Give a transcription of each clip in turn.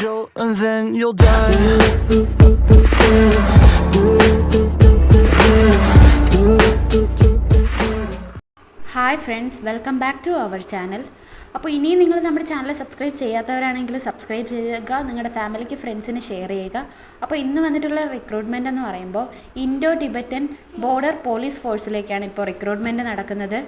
control, and then you'll die. Hi friends welcome back to our channel അപ്പോൾ ഇനിയും നിങ്ങൾ നമ്മുടെ ചാനൽ സബ്സ്ക്രൈബ് ചെയ്യാത്തവരാണെങ്കിൽ സബ്സ്ക്രൈബ് ചെയ്യുക നിങ്ങളുടെ ഫാമിലിക്ക് ഫ്രണ്ട്സിന് ഷെയർ ചെയ്യുക. അപ്പോൾ ഇന്ന് വന്നിട്ടുള്ള റിക്രൂട്ട്മെന്റ് എന്ന് പറയുമ്പോൾ ഇൻഡോ ടിബറ്റൻ ബോർഡർ പോലീസ് ഫോഴ്സിലേക്കാണ് ഇപ്പോൾ റിക്രൂട്ട്മെന്റ് നടക്കുന്നത്.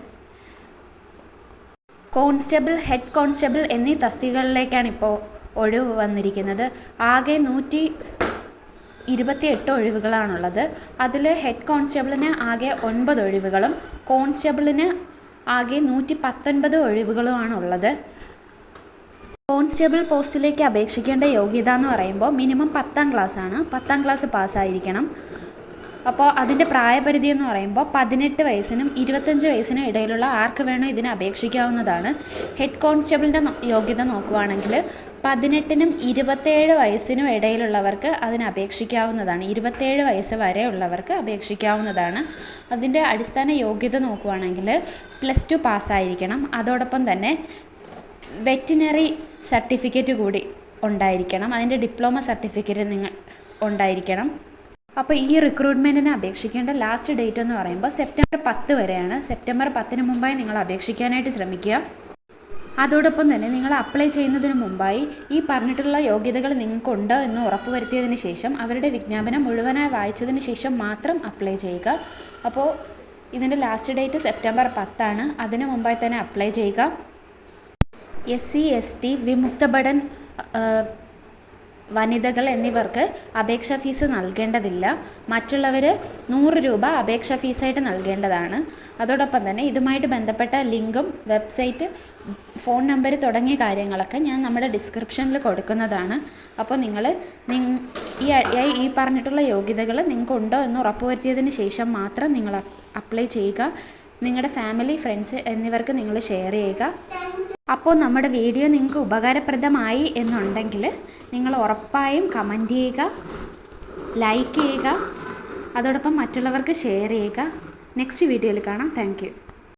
കോൺസ്റ്റബിൾ ഹെഡ് കോൺസ്റ്റബിൾ എന്നീ തസ്തികകളിലേക്കാണ് ഇപ്പോൾ ഒഴിവ് വന്നിരിക്കുന്നത്. ആകെ നൂറ്റി ഇരുപത്തിയെട്ട് ഒഴിവുകളാണുള്ളത്. അതിൽ ഹെഡ് കോൺസ്റ്റബിളിന് ആകെ ഒൻപത് ഒഴിവുകളും കോൺസ്റ്റബിളിന് ആകെ നൂറ്റി പത്തൊൻപത് ഒഴിവുകളുമാണ് ഉള്ളത് കോൺസ്റ്റബിൾ പോസ്റ്റിലേക്ക് അപേക്ഷിക്കേണ്ട യോഗ്യത എന്ന് പറയുമ്പോൾ മിനിമം പത്താം ക്ലാസ് ആണ് പത്താം ക്ലാസ് പാസ്സായിരിക്കണം. അപ്പോൾ അതിന്റെ പ്രായപരിധി എന്ന് പറയുമ്പോൾ പതിനെട്ട് വയസ്സിനും ഇരുപത്തഞ്ച് വയസ്സിനും ഇടയിലുള്ള ആർക്ക് വേണോ ഇതിന് അപേക്ഷിക്കാവുന്നതാണ്. ഹെഡ് കോൺസ്റ്റബിളിന്റെ യോഗ്യത നോക്കുവാണെങ്കിൽ പതിനെട്ടിനും ഇരുപത്തേഴ് വയസ്സിനും ഇടയിലുള്ളവർക്ക് അതിന് അപേക്ഷിക്കാവുന്നതാണ് ഇരുപത്തേഴ് വയസ്സ് വരെ ഉള്ളവർക്ക് അപേക്ഷിക്കാവുന്നതാണ്. അതിന്റെ അടിസ്ഥാന യോഗ്യത നോക്കുവാണെങ്കിൽ പ്ലസ് ടു പാസ്സായിരിക്കണം. അതോടൊപ്പം തന്നെ വെറ്റിനറി സർട്ടിഫിക്കറ്റ് കൂടി ഉണ്ടായിരിക്കണം. അതിന്റെ ഡിപ്ലോമ സർട്ടിഫിക്കറ്റ് നിങ്ങൾ ഉണ്ടായിരിക്കണം. അപ്പോൾ ഈ റിക്രൂട്ട്മെന്റിന് അപേക്ഷിക്കേണ്ട ലാസ്റ്റ് ഡേറ്റ് എന്ന് പറയുമ്പോൾ സെപ്റ്റംബർ പത്ത് വരെയാണ്. സെപ്റ്റംബർ പത്തിന് മുമ്പായി നിങ്ങൾ അപേക്ഷിക്കാനായിട്ട് ശ്രമിക്കുക. അതോടൊപ്പം തന്നെ നിങ്ങൾ അപ്ലൈ ചെയ്യുന്നതിന് മുമ്പായി ഈ പറഞ്ഞിട്ടുള്ള യോഗ്യതകൾ നിങ്ങൾക്കുണ്ട് എന്ന് ഉറപ്പുവരുത്തിയതിന് ശേഷം അവരുടെ വിജ്ഞാപനം മുഴുവനായി വായിച്ചതിന് ശേഷം മാത്രം അപ്ലൈ ചെയ്യുക. അപ്പോൾ ഇതിന്റെ ലാസ്റ്റ് ഡേറ്റ് സെപ്റ്റംബർ പത്താണ്. അതിന് മുമ്പായി തന്നെ അപ്ലൈ ചെയ്യുക. എസ് സി എസ് ടി വിമുക്ത ഭടൻ വനിതകൾ എന്നിവർക്ക് അപേക്ഷാ ഫീസ് നൽകേണ്ടതില്ല. മറ്റുള്ളവർ നൂറ് രൂപ അപേക്ഷാ ഫീസായിട്ട് നൽകേണ്ടതാണ്. അതോടൊപ്പം തന്നെ ഇതുമായിട്ട് ബന്ധപ്പെട്ട ലിങ്കും വെബ്സൈറ്റ് ഫോൺ നമ്പർ തുടങ്ങിയ കാര്യങ്ങളൊക്കെ ഞാൻ നമ്മുടെ ഡിസ്ക്രിപ്ഷനിൽ കൊടുക്കുന്നതാണ്. അപ്പോൾ നിങ്ങൾ ഈ ഈ- പറഞ്ഞിട്ടുള്ള യോഗ്യതകൾ നിങ്ങൾക്കുണ്ടോ എന്ന് ഉറപ്പുവരുത്തിയതിന് ശേഷം മാത്രം നിങ്ങൾ അപ്ലൈ ചെയ്യുക. നിങ്ങളുടെ ഫാമിലി ഫ്രണ്ട്സ് എന്നിവർക്ക് നിങ്ങൾ ഷെയർ ചെയ്യുക. അപ്പോൾ നമ്മുടെ വീഡിയോ നിങ്ങൾക്ക് ഉപകാരപ്രദമായി എന്നുണ്ടെങ്കിൽ നിങ്ങൾ ഉറപ്പായും കമന്റ് ചെയ്യുക ലൈക്ക് ചെയ്യുക അതോടൊപ്പം മറ്റുള്ളവർക്ക് ഷെയർ ചെയ്യുക. നെക്സ്റ്റ് വീഡിയോയിൽ കാണാം. താങ്ക്